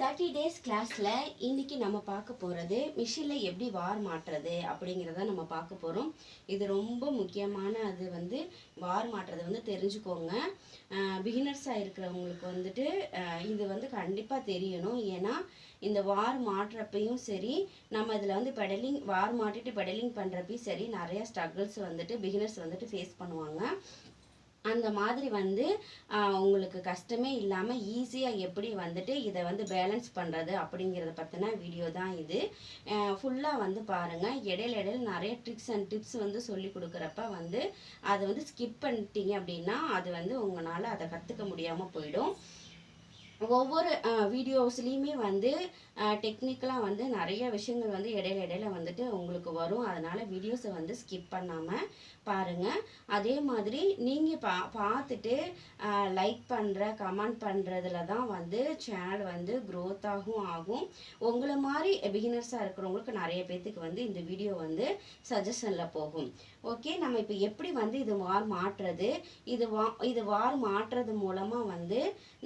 Thirty days கிளாஸில் இன்றைக்கி நம்ம பார்க்க போகிறது மிஷினில் எப்படி வார் மாட்டுறது அப்படிங்கிறத நம்ம பார்க்க போகிறோம் இது ரொம்ப முக்கியமான அது வந்து வார் மாட்டுறது வந்து தெரிஞ்சுக்கோங்க. பிகினர்ஸாக இருக்கிறவங்களுக்கு வந்துட்டு இது வந்து கண்டிப்பாக தெரியணும். ஏன்னா இந்த வார் மாட்டுறப்பையும் சரி நம்ம இதில் வந்து பெடலிங் வார் மாட்டிட்டு பெடலிங் பண்ணுறப்பையும் சரி நிறையா ஸ்ட்ரகிள்ஸ் வந்துட்டு பிகினர்ஸ் வந்துட்டு ஃபேஸ் பண்ணுவாங்க. அந்த மாதிரி வந்து உங்களுக்கு கஷ்டமே இல்லாமல் ஈஸியாக எப்படி வந்துட்டு இதை வந்து பேலன்ஸ் பண்ணுறது அப்படிங்கிறத பற்றின வீடியோ தான் இது. ஃபுல்லாக வந்து பாருங்கள் இடையில இடையில நிறைய ட்ரிக்ஸ் அண்ட் டிப்ஸ் வந்து சொல்லி கொடுக்குறப்ப வந்து அதை வந்து ஸ்கிப் பண்ணிட்டீங்க அப்படின்னா அது வந்து உங்களால் அதை கற்றுக்க முடியாமல் போயிடும். ஒவ்வொரு வீடியோஸ்லேயுமே வந்து டெக்னிக்கலாக வந்து நிறைய விஷயங்கள் வந்து இடையில இடையில வந்துட்டு உங்களுக்கு வரும். அதனால் வீடியோஸை வந்து ஸ்கிப் பண்ணாமல் பாருங்கள் அதே மாதிரி நீங்கள் பா பார்த்துட்டு லைக் பண்ணுற கமெண்ட் பண்ணுறதுல தான் வந்து சேனல் வந்து க்ரோத்தாகவும் ஆகும் உங்களை மாதிரி பிகினர்ஸாக இருக்கிறவங்களுக்கு நிறைய பேர்த்துக்கு வந்து இந்த வீடியோ வந்து சஜஷனில் போகும். ஓகே நம்ம இப்போ எப்படி வந்து இது வார் மாற்றுறது? இது வா இது வார் மாற்றுறது மூலமாக வந்து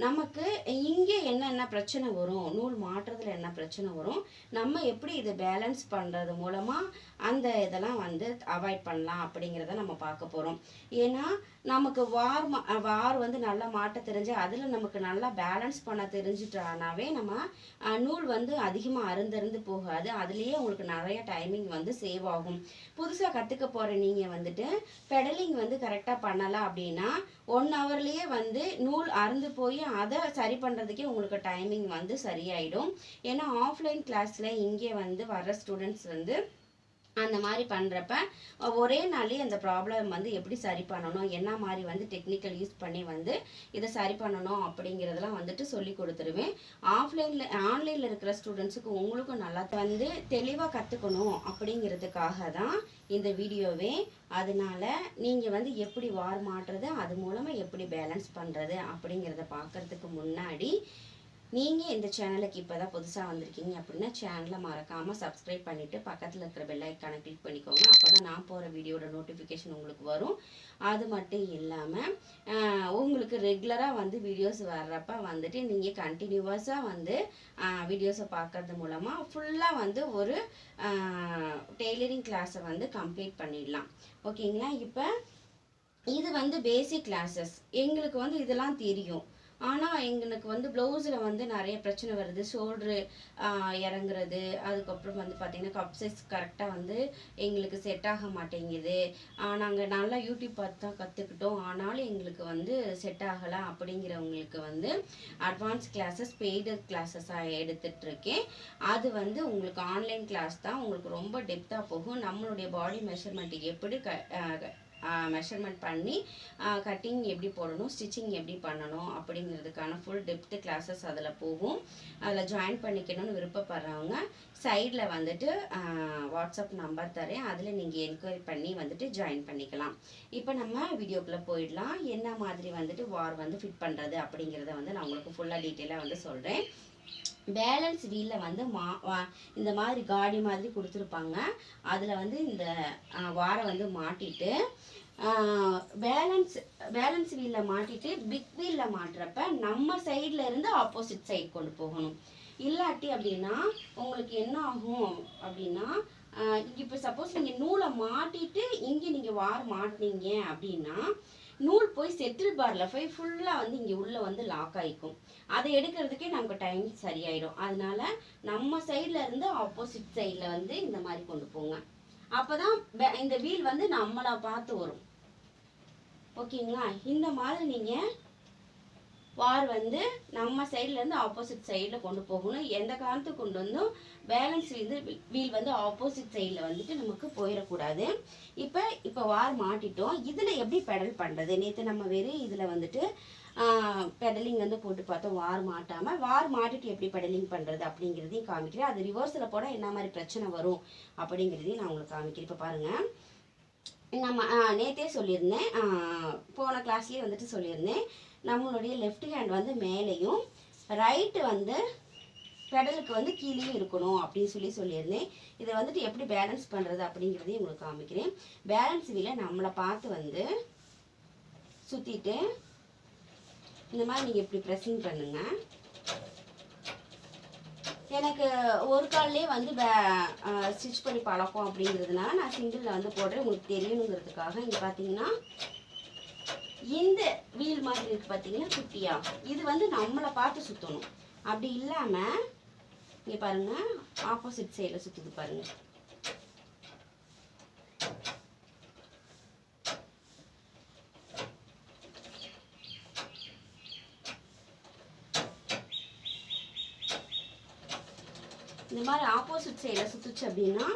நமக்கு இங்கே என்னென்ன பிரச்சனை வரும்? நூல் மாற்றுறதுல என்ன பிரச்சனை வரும்? நம்ம எப்படி இதை பேலன்ஸ் பண்ணுறது மூலமாக அந்த இதெல்லாம் வந்து அவாய்ட் பண்ணலாம் அப்படிங்கிறத நம்ம பார்க்க போகிறோம் ஏன்னா நமக்கு வார் மா வார் வந்து நல்லா மாட்ட தெரிஞ்சு அதில் நமக்கு நல்லா பேலன்ஸ் பண்ண தெரிஞ்சிட்டானாவே நம்ம நூல் வந்து அதிகமாக அருந்தருந்து போகாது. அதுலேயே உங்களுக்கு நிறைய டைமிங் வந்து சேவ் ஆகும். புதுசாக கற்றுக்க போகிற நீங்கள் வந்துட்டு பெடலிங் வந்து கரெக்டாக பண்ணலாம் அப்படின்னா ஒன் ஹவர்லேயே வந்து நூல் அறுந்து போய் அதை சரி பண்ணுறதுக்கே உங்களுக்கு டைமிங் வந்து சரியாயிடும். ஏன்னா ஆஃப்லைன் கிளாஸில் இங்கே வந்து வர்ற ஸ்டூடெண்ட்ஸ் வந்து அந்த மாதிரி பண்ணுறப்ப ஒரே நாளே அந்த ப்ராப்ளம் வந்து எப்படி சரி பண்ணணும்? என்ன மாதிரி வந்து டெக்னிக்கல் யூஸ் பண்ணி வந்து இதை சரி பண்ணணும் அப்படிங்கிறதெல்லாம் வந்துட்டு சொல்லி கொடுத்துருவேன். ஆஃப்லைனில் ஆன்லைனில் இருக்கிற ஸ்டூடெண்ட்ஸுக்கு உங்களுக்கும் நல்லா வந்து தெளிவாக கற்றுக்கணும் அப்படிங்கிறதுக்காக தான் இந்த வீடியோவே. அதனால நீங்கள் வந்து எப்படி வார் மாட்டுறது அது மூலமாக எப்படி பேலன்ஸ் பண்ணுறது அப்படிங்கிறத பார்க்கறதுக்கு முன்னாடி நீங்கள் இந்த சேனலுக்கு இப்போ தான் புதுசாக வந்திருக்கீங்க அப்படின்னா சேனலை மறக்காமல் சப்ஸ்கிரைப் பண்ணிவிட்டு பக்கத்தில் இருக்கிற பெல்லைக்கான கிளிக் பண்ணிக்கோங்க. அப்போ தான் நான் போகிற வீடியோட நோட்டிஃபிகேஷன் உங்களுக்கு வரும். அது மட்டும் இல்லாமல் உங்களுக்கு ரெகுலராக வந்து வீடியோஸ் வர்றப்ப வந்துட்டு நீங்கள் கண்டினியூவஸாக வந்து வீடியோஸை பார்க்கறது மூலமாக ஃபுல்லாக வந்து ஒரு டெய்லரிங் கிளாஸை வந்து கம்ப்ளீட் பண்ணிடலாம். ஓகேங்களா இப்போ இது வந்து பேசிக் கிளாஸஸ் எங்களுக்கு வந்து இதெல்லாம் தெரியும். ஆனால் எங்களுக்கு வந்து ப்ளவுஸில் வந்து நிறைய பிரச்சனை வருது. ஷோல்ட்ரு இறங்குறது. அதுக்கப்புறம் வந்து பார்த்திங்கன்னா கப் சைஸ் கரெக்டாக வந்து எங்களுக்கு செட் ஆக மாட்டேங்குது. நாங்கள் நல்லா யூடியூப் பார்த்து தான் கற்றுக்கிட்டோம் ஆனாலும் எங்களுக்கு வந்து செட் ஆகலை அப்படிங்கிறவங்களுக்கு வந்து அட்வான்ஸ் கிளாஸஸ் பெய்டு கிளாஸஸாக எடுத்துட்ருக்கேன் அது வந்து உங்களுக்கு ஆன்லைன் கிளாஸ் தான். உங்களுக்கு ரொம்ப டெப்த்தாக போகும். நம்மளுடைய பாடி மெஷர்மெண்ட் எப்படி க மெஷர்மெண்ட் பண்ணி கட்டிங் எப்படி போடணும் ஸ்டிச்சிங் எப்படி பண்ணணும் அப்படிங்கிறதுக்கான ஃபுல் டெப்த்து கிளாஸஸ் அதில் போகும். அதில் ஜாயின் பண்ணிக்கணும்னு விருப்பப்படுறவங்க சைடில் வந்துட்டு வாட்ஸ்அப் நம்பர் தரேன். அதில் நீங்கள் என்கொயரி பண்ணி வந்துட்டு ஜாயின் பண்ணிக்கலாம். இப்போ நம்ம வீடியோக்குள்ளே போயிடலாம். என்ன மாதிரி வந்துட்டு வார் வந்து ஃபிட் பண்ணுறது அப்படிங்கிறத வந்து நான் உங்களுக்கு ஃபுல்லாக டீட்டெயிலாக வந்து சொல்கிறேன் பேலன்ஸ் வீலில் வந்து மா வா- இந்த மாதிரி காடி மாதிரி கொடுத்துருப்பாங்க. அதில் வந்து இந்த வாரை வந்து மாட்டிட்டு பேலன்ஸ் பேலன்ஸ் வீலில் மாட்டிட்டு பிக் வீலில் மாட்டுறப்ப நம்ம சைடில் இருந்து ஆப்போசிட் சைடு கொண்டு போகணும். இல்லாட்டி அப்படின்னா உங்களுக்கு என்ன ஆகும் அப்படின்னா இப்போ சப்போஸ் நீங்கள் நூலை மாட்டிட்டு இங்கே நீங்கள் வார் மாட்டினீங்க அப்படின்னா நூல் போய் செட்டில் பாரில் போய் ஃபுல்லாக வந்து இங்கே உள்ளே வந்து லாக் ஆகிக்கும் அதை எடுக்கிறதுக்கே நமக்கு டைம் சரியாயிடும். அதனால நம்ம சைடில் இருந்து ஆப்போசிட் சைடில் வந்து இந்த மாதிரி கொண்டு போங்க. அப்போ தான் இந்த வீல் வந்து நம்மளை பார்த்து வரும். ஓகேங்களா இந்த மாதிரி நீங்கள் வார் வந்து நம்ம சைட்லேருந்து ஆப்போசிட் சைடில் கொண்டு போகணும். எந்த காரணத்துக்கு கொண்டு வந்தும்? பேலன்ஸ் வந்து வீல் வந்து ஆப்போசிட் சைடில் வந்துட்டு நமக்கு போயிடக்கூடாது. இப்போ இப்போ வார் மாட்டிட்டோம். இதில் எப்படி பெடல் பண்ணுறது நேற்று நம்ம வெறும் இதில் வந்துட்டு பெடலிங் வந்து போட்டு பார்த்தோம். வார் மாட்டாமல் வார் மாட்டிட்டு எப்படி பெடலிங் பண்ணுறது அப்படிங்கிறதையும் காமிக்கிறேன். அது ரிவர்ஸில் போனால் என்ன மாதிரி பிரச்சனை வரும் அப்படிங்கிறதையும் நான் உங்களுக்கு காமிக்கிறேன். இப்போ பாருங்கள் நம்ம நேற்றே சொல்லியிருந்தேன். போன கிளாஸ்லேயே வந்துட்டு சொல்லியிருந்தேன். நம்மளுடைய லெஃப்ட் ஹேண்ட் வந்து மேலேயும் ரைட்டு வந்து பெடலுக்கு வந்து கீழேயும் இருக்கணும் அப்படின்னு சொல்லி சொல்லியிருந்தேன். இதை வந்துட்டு எப்படி பேலன்ஸ் பண்ணுறது அப்படிங்கிறதையும் உங்களுக்கு காமிக்கிறேன். பேலன்ஸ் வீலை நம்மளை பார்த்து வந்து சுற்றிட்டு இந்த மாதிரி நீங்கள் இப்படி ப்ரெஸ்ஸிங் பண்ணுங்கள் எனக்கு ஒரு கால்லே வந்து ஸ்டிச் பண்ணி பழக்கம் அப்படிங்கிறதுனால நான் சிங்கிளில் வந்து போடுறேன். உங்களுக்கு தெரியணுங்கிறதுக்காக இங்கே பார்த்தீங்கன்னா இந்த வீல் மாதிரி இருக்கு பார்த்தீங்கன்னா குட்டியா? இது வந்து நம்மளை பார்த்து சுற்றணும் அப்படி இல்லாமல் இங்கே பாருங்க ஆப்போசிட் சைடில் சுற்றுது பாருங்க. இந்த மாதிரி ஆப்போசிட் சைடில் சுற்றுச்சு அப்படின்னா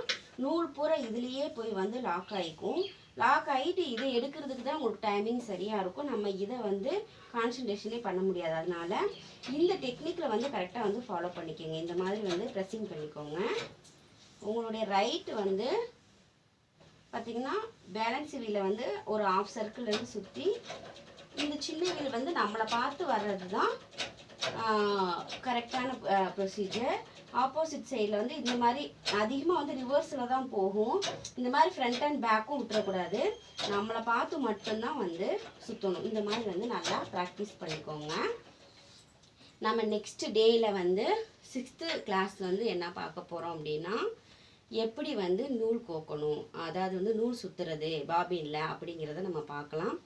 நூல் பூரா இதுலேயே போய் வந்து லாக் ஆகிக்கும் லாக் ஆகிட்டு இதை எடுக்கிறதுக்கு தான் உங்களுக்கு டைமிங் சரியாக இருக்கும். நம்ம இதை வந்து கான்சன்ட்ரேஷனே பண்ண முடியாது. அதனால் இந்த டெக்னிக்கில் வந்து கரெக்டாக வந்து ஃபாலோ பண்ணிக்கோங்க. இந்த மாதிரி வந்து ப்ரெஸ்ஸிங் பண்ணிக்கோங்க. உங்களுடைய ரைட் வந்து பார்த்திங்கன்னா பேலன்ஸ் வீலை வந்து ஒரு ஆஃப் சர்க்கிள்லேருந்து சுற்றி இந்த சின்ன வீல் வந்து நம்மளை பார்த்து வர்றது தான் கரெக்டான ப்ரொசீஜர் ஆப்போசிட் சைடில் வந்து இந்த மாதிரி அதிகமாக வந்து ரிவர்ஸில் தான் போகும். இந்த மாதிரி ஃப்ரண்ட் அண்ட் பேக்கும் விட்டுறக்கூடாது. நம்மளை பார்த்து மட்டும்தான் வந்து சுற்றணும் இந்த மாதிரி வந்து நல்லா ப்ராக்டிஸ் பண்ணிக்கோங்க. நம்ம நெக்ஸ்ட் டேயில் வந்து சிக்ஸ்த்து கிளாஸ் வந்து என்ன பார்க்க போகிறோம் அப்படின்னா எப்படி வந்து நூல் கோக்கணும்? அதாவது வந்து நூல் சுற்றுறது பாபின்ல அப்படிங்கிறத நம்ம பார்க்கலாம்.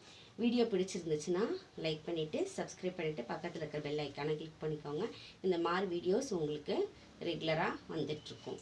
வீடியோ பிடிச்சிருந்துச்சுன்னா லைக் பண்ணிவிட்டு சப்ஸ்கிரைப் பண்ணிவிட்டு பக்கத்தில் இருக்கிற பெல் ஐக்கானை கிளிக் பண்ணிக்கோங்க. இந்த மாதிரி வீடியோஸ் உங்களுக்கு ரெகுலராக வந்துட்டுருக்கும்